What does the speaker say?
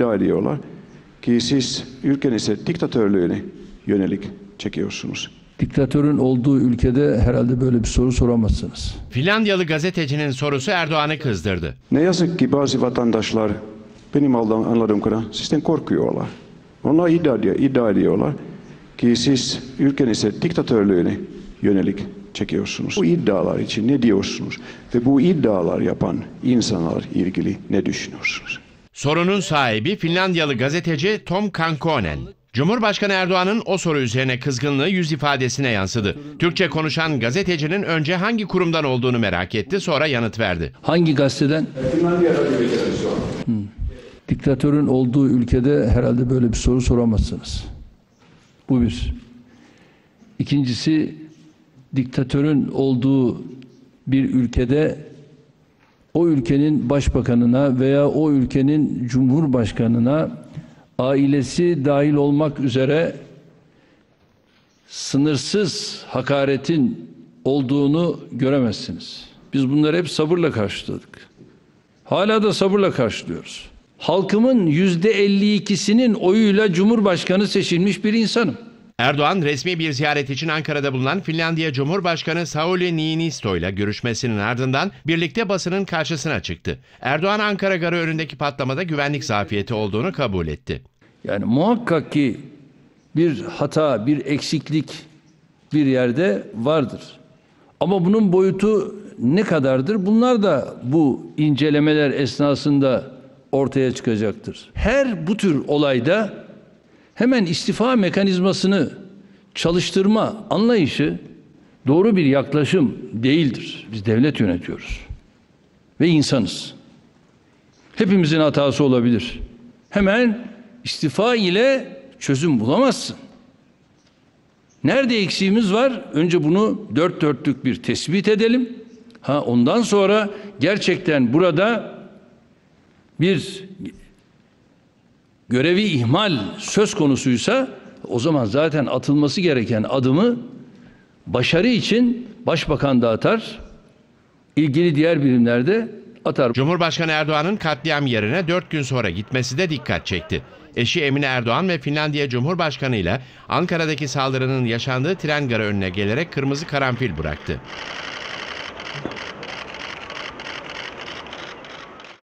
iddia ediyorlar ki siz ülkenize diktatörlüğüne yönelik çekiyorsunuz. Diktatörün olduğu ülkede herhalde böyle bir soru soramazsınız. Finlandiyalı gazetecinin sorusu Erdoğan'ı kızdırdı. Ne yazık ki bazı vatandaşlar benim anladığım kadar sizden korkuyorlar. Onlar iddia, ediyor- iddia ediyorlar ki siz ülkenize diktatörlüğüne yönelik çekiyorsunuz. Bu iddialar için ne diyorsunuz? Ve bu iddialar yapan insanlar ilgili ne düşünüyorsunuz? Sorunun sahibi Finlandiyalı gazeteci Tom Kankonen. Cumhurbaşkanı Erdoğan'ın o soru üzerine kızgınlığı yüz ifadesine yansıdı. Türkçe konuşan gazetecinin önce hangi kurumdan olduğunu merak etti sonra yanıt verdi. Hangi gazeteden? Hmm. Diktatörün olduğu ülkede herhalde böyle bir soru soramazsınız. Bu bir. İkincisi, diktatörün olduğu bir ülkede o ülkenin başbakanına veya o ülkenin cumhurbaşkanına ailesi dahil olmak üzere sınırsız hakaretin olduğunu göremezsiniz. Biz bunları hep sabırla karşıladık. Hala da sabırla karşılıyoruz. Halkımın yüzde 52'sinin oyuyla Cumhurbaşkanı seçilmiş bir insanım. Erdoğan resmi bir ziyaret için Ankara'da bulunan Finlandiya Cumhurbaşkanı Sauli Niinisto ile görüşmesinin ardından birlikte basının karşısına çıktı. Erdoğan Ankara Garı önündeki patlamada güvenlik zafiyeti olduğunu kabul etti. Yani muhakkak ki bir hata, bir eksiklik bir yerde vardır. Ama bunun boyutu ne kadardır? Bunlar da bu incelemeler esnasında ortaya çıkacaktır. Her bu tür olayda hemen istifa mekanizmasını çalıştırma anlayışı doğru bir yaklaşım değildir. Biz devlet yönetiyoruz ve insanız. Hepimizin hatası olabilir. Hemen istifa ile çözüm bulamazsın. Nerede eksiğimiz var? Önce bunu dört dörtlük bir tespit edelim. Ha ondan sonra gerçekten burada bir görevi ihmal söz konusuysa o zaman zaten atılması gereken adımı başarı için başbakan da atar, ilgili diğer birimlerde atar. Cumhurbaşkanı Erdoğan'ın katliam yerine 4 gün sonra gitmesi de dikkat çekti. Eşi Emine Erdoğan ve Finlandiya Cumhurbaşkanı ile Ankara'daki saldırının yaşandığı tren garı önüne gelerek kırmızı karanfil bıraktı.